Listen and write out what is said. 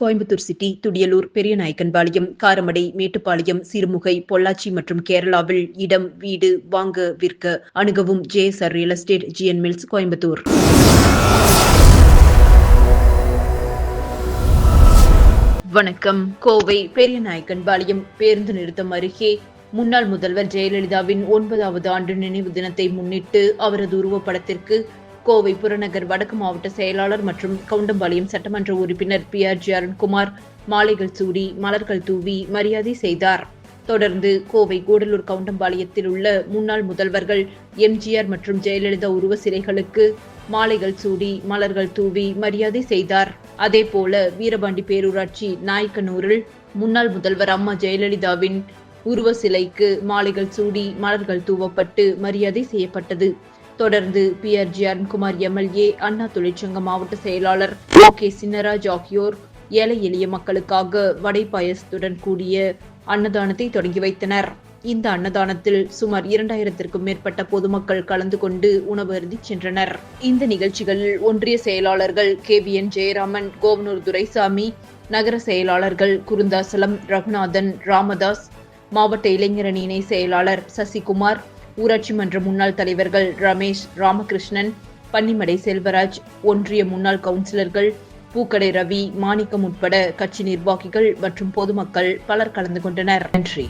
Coimbatore city Thudiyalur Periyanaickenpalayam Karamadai Mettupalayam Sirumugai Pollachi மற்றும் கேரளாவில் இடம் வீடு வாங்க விற்க அணுகவும் JSR real estate GN mills Coimbatore. வணக்கம். கோவை பெரியநாயக்கன்பாளையம் பேருந்து நிறுத்தம் அருகே முன்னாள் முதல்வர் ஜெயலலிதாவின் ஒன்பதாவது ஆண்டு நினைவு தினத்தை முன்னிட்டு அவரது உருவப்படத்திற்கு கோவை புறநகர் வடக்கு மாவட்ட செயலாளர் மற்றும் கவுண்டம்பாளையம் சட்டமன்ற உறுப்பினர் பி ஆர் ஜி அருண்குமார் மாலைகள் சூடி மலர்கள் தூவி மரியாதை செய்தார். தொடர்ந்து கோவை கூடலூர் கவுண்டம்பாளையத்தில் உள்ள முன்னாள் முதல்வர்கள் எம்ஜிஆர் மற்றும் ஜெயலலிதா உருவ சிலைகளுக்கு மாலைகள் சூடி மலர்கள் தூவி மரியாதை செய்தார். அதேபோல வீரபாண்டி பேரூராட்சி நாயக்கனூரில் முன்னாள் முதல்வர் அம்மா ஜெயலலிதாவின் உருவ சிலைக்கு மாலைகள் சூடி மலர்கள் தூவப்பட்டு மரியாதை செய்யப்பட்டது. தொடர்ந்து P R G Arunkumar MLA Anna தொழிற்சங்க மாவட்ட செயலாளர் ஓ கே சின்னராஜ் ஆகியோர் ஏழை எளிய மக்களுக்காக வடை பாயசத்துடன் கூடிய அன்னதானத்தை தொடங்கி வைத்தனர். இந்த அன்னதானத்தில் சுமார் இரண்டாயிரத்திற்கும் மேற்பட்ட பொதுமக்கள் கலந்து கொண்டு உணவு அருந்தி சென்றனர். இந்த நிகழ்ச்சிகளில் ஒன்றிய செயலாளர்கள் K V N Jayaraman Kovanur Duraisamy நகர செயலாளர்கள் குருந்தாசலம் ரகுநாதன் ராமதாஸ் மாவட்ட இளைஞரணி இணை செயலாளர் சசிகுமார் ஊராட்சி மன்ற முன்னாள் தலைவர்கள் ரமேஷ் ராமகிருஷ்ணன் பன்னிமடை செல்வராஜ் ஒன்றிய முன்னாள் கவுன்சிலர்கள் பூக்கடை ரவி மாணிக்கம் உட்பட கட்சி நிர்வாகிகள் மற்றும் பொதுமக்கள் பலர் கலந்து கொண்டனர். நன்றி.